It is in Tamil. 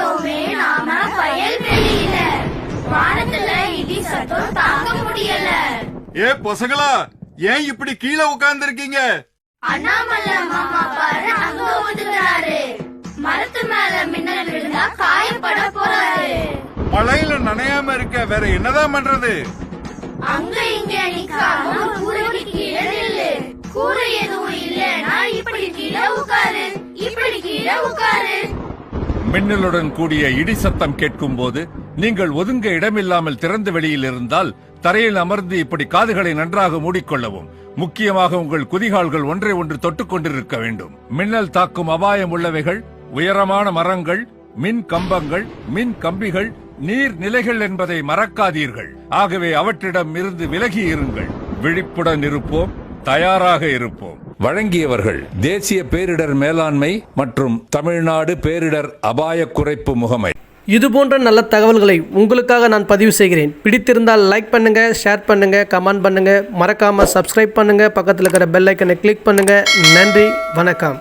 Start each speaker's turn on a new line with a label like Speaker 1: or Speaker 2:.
Speaker 1: மாட்டிக்கிட்டோமே நாம வயல்வெளியில வானத்துல இடி சத்தம் தாங்க முடியல.
Speaker 2: ஏ பொசங்களா ஏன் இப்படி கீழே உட்கார்ந்து இருக்கீங்க
Speaker 1: அண்ணாமலை மாமா பாரு அங்க வந்துக்கிறாரு மரத்து மேல மின்னல் விழுந்தா காயப்பட போறாரு.
Speaker 2: மழையில நனையாம இருக்க வேற என்னதான் பண்றது?
Speaker 1: அங்க இங்க நிக்காம கூரைக்கு கீழே நில்லு. கூரை எதுவும் இல்லைன்னா இப்படி கீழே உட்காரு இப்படி கீழே உட்காரு.
Speaker 3: மின்னலுடன் கூடிய இடி சத்தம் கேட்கும் போது நீங்கள் ஒதுங்க இடமில்லாமல் திறந்த வெளியில் இருந்தால் தரையில் அமர்ந்து இப்படி காதுகளை நன்றாக மூடிக்கொள்ளவும். முக்கியமாக உங்கள் குதிகால்கள் ஒன்றை ஒன்று தொட்டுக் கொண்டிருக்க வேண்டும். மின்னல் தாக்கும் அபாயம் உள்ளவைகள் உயரமான மரங்கள் மின் கம்பங்கள் மின் கம்பிகள் நீர் நிலைகள் என்பதை மறக்காதீர்கள். ஆகவே அவற்றிடம் இருந்து விலகி இருங்கள். விழிப்புடன் இருப்போம் தயாராக இருப்போம். வழங்கியவர்கள் தேசிய பேரிடர் மேலாண்மை மற்றும் தமிழ்நாடு பேரிடர் அபாய குறைப்பு முகமை.
Speaker 4: இதுபோன்ற நல்ல தகவல்களை உங்களுக்காக நான் பதிவு செய்கிறேன். பிடித்திருந்தால் லைக் பண்ணுங்க ஷேர் பண்ணுங்க கமெண்ட் பண்ணுங்க. மறக்காம சப்ஸ்கிரைப் பண்ணுங்க. பக்கத்தில் இருக்கிற பெல் ஐக்கனை கிளிக் பண்ணுங்க. நன்றி வணக்கம்.